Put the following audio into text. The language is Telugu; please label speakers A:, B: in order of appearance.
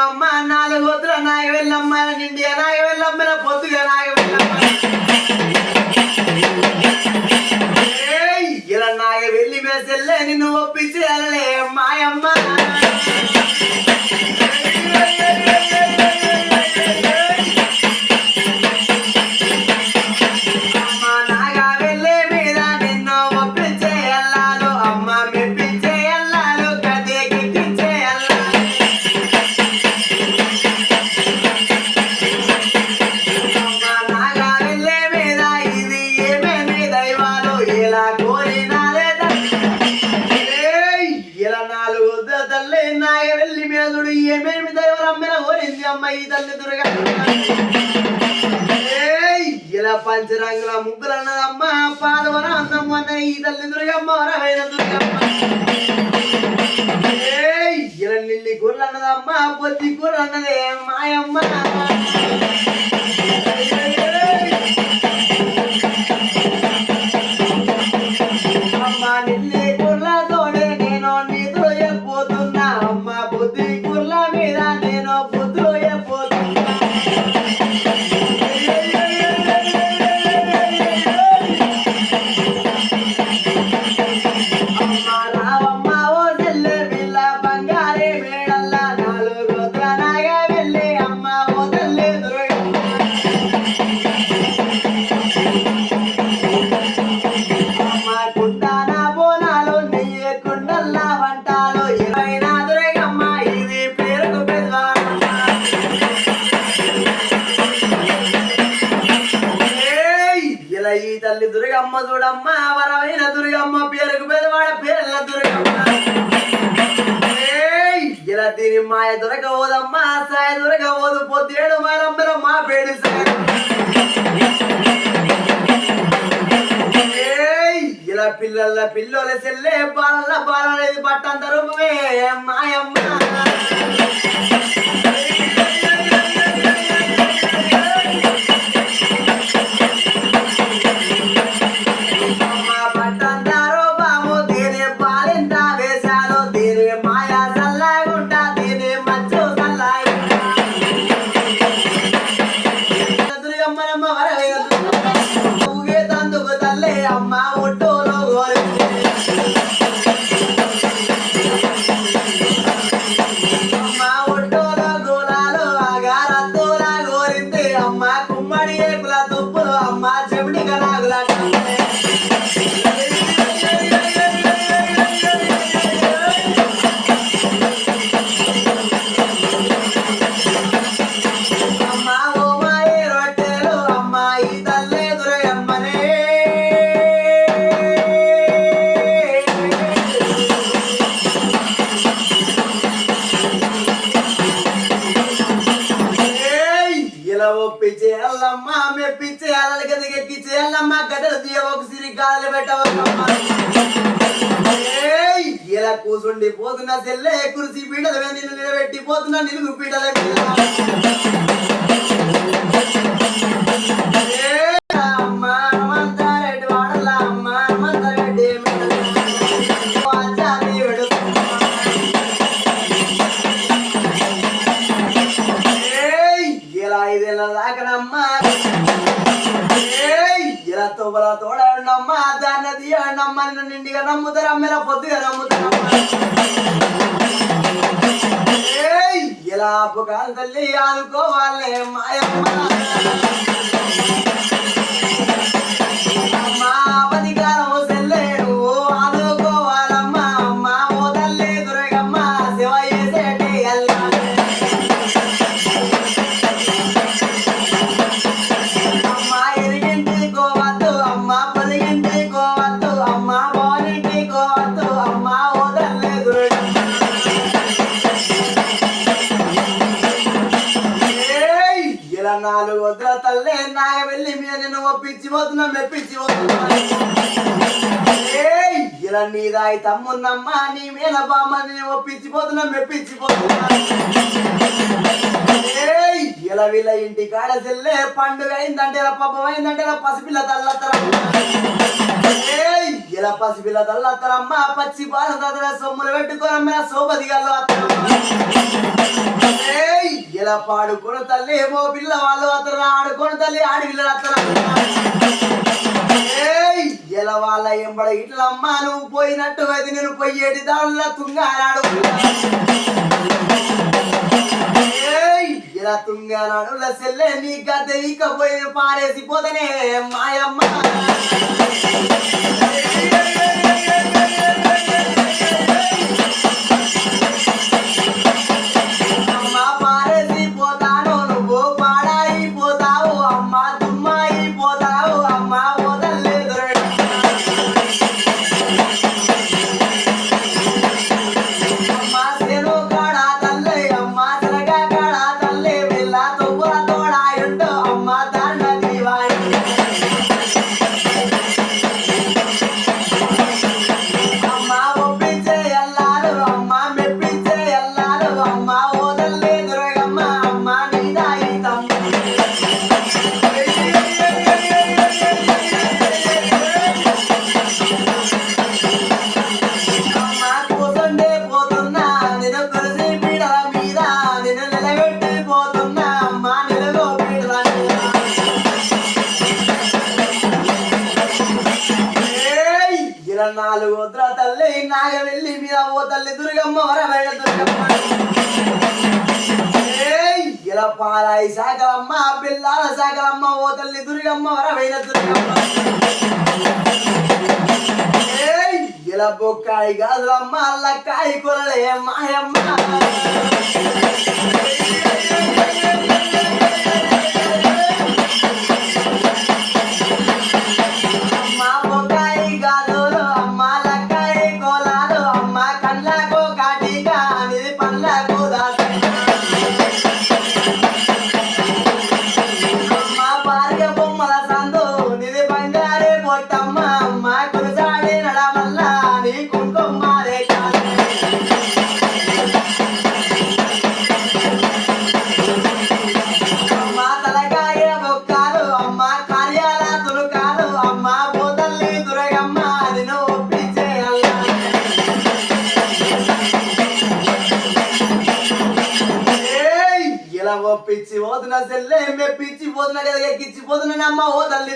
A: నాయవమ్మ నాలుగు వద్దుల నాయ వెళ్ళమ్మ నిండియ నాయ వెళ్ళమ్మ పొద్దుగా నాయ వెళ్ళమ్మ ఇలా నాయ వెళ్ళి మేసెల్లే నిన్ను ఒప్పించి వెళ్ళలే మాయమ్మ ఈ తల్లి దుర్గా ఇలా పంచరంగుల ముగ్గులు అన్నదమ్మ పాలవర అన్నమ్మ అన్న ఈ తల్లి దుర్గమ్మ వరమైన దుర్గమ్మ ఇలా నిల్లి కూరలు అన్నదమ్మ పొద్దు కూర అన్నదే మాయమ్మ. దుర్గ తల్లి దుర్గమ్మ చూడమ్మ వరమైన దుర్గమ్మ పేరుకు పేదవాడ పేర్ల దుర్గమ్మ. ఇలా తిరిగి మాయ దొరక ఓదమ్మ సాయ దొరక ఓదు పొద్దేడు మారమ్మల మా పేరు ఇలా పిల్లల పిల్లల చెల్లే బాలల బాలలేదు పట్టంత రూపమే మాయమ్మ. ఇలా కూసుండి పోతున్నా సెల్లే కురిసి పీడలవే నిన్ను నిలబెట్టి పోతున్నా నిలుగు పీడలే ఎర్రమ్ముతారు అమ్మెల పొద్దు ఎర్రమ్ముతారు ఎలా అప్పు కాదు తల్లి అనుకోవాలి మాయమ్మ. ఇలా నీదాయి తమ్ముందమ్మా నీ మీద బామ్మ ఒప్పించిపోతున్నా మెప్పించిపోతున్నా. ఇలా వీళ్ళ ఇంటి కాడ చెల్లే పండుగ అయిందంటే ఇలా పబ్బం అయిందంటే ఇలా పసిపిల్ల తల్లత్తరా. ఇలా పసిపిల్ల తల్లత్తరమ్మా పచ్చి బాల తదర సొమ్ములు పెట్టుకోరమ్మ సోపది గల్లు ఇలా పాడుకోను తల్లి ఏమో పిల్ల వాళ్ళు అతను ఆడుకోను తల్లి ఆడి పిల్లలు అత్తరా. ఎలా వాళ్ళ ఎంబడ ఇట్లమ్మ నువ్వు పోయినట్టు అది నేను పోయేటి దానిలా తుంగారాడు ఏయ్ ఇలా తుంగారాడు సెల్లే నీ గద్దె ఇక పోయి పారేసి పోతనే మాయమ్మ. ఇలా పాలాయి శాఖలమ్మ పిల్లాల సాగలమ్మ ఓ తల్లి దుర్గమ్మ వరమైన దుర్గమ్మ. ఇలా బొక్కాయి గాజులమ్మ అల్లక్కాయి కొలలే మాయమ్మ. పోతున్న ఓ తల్లి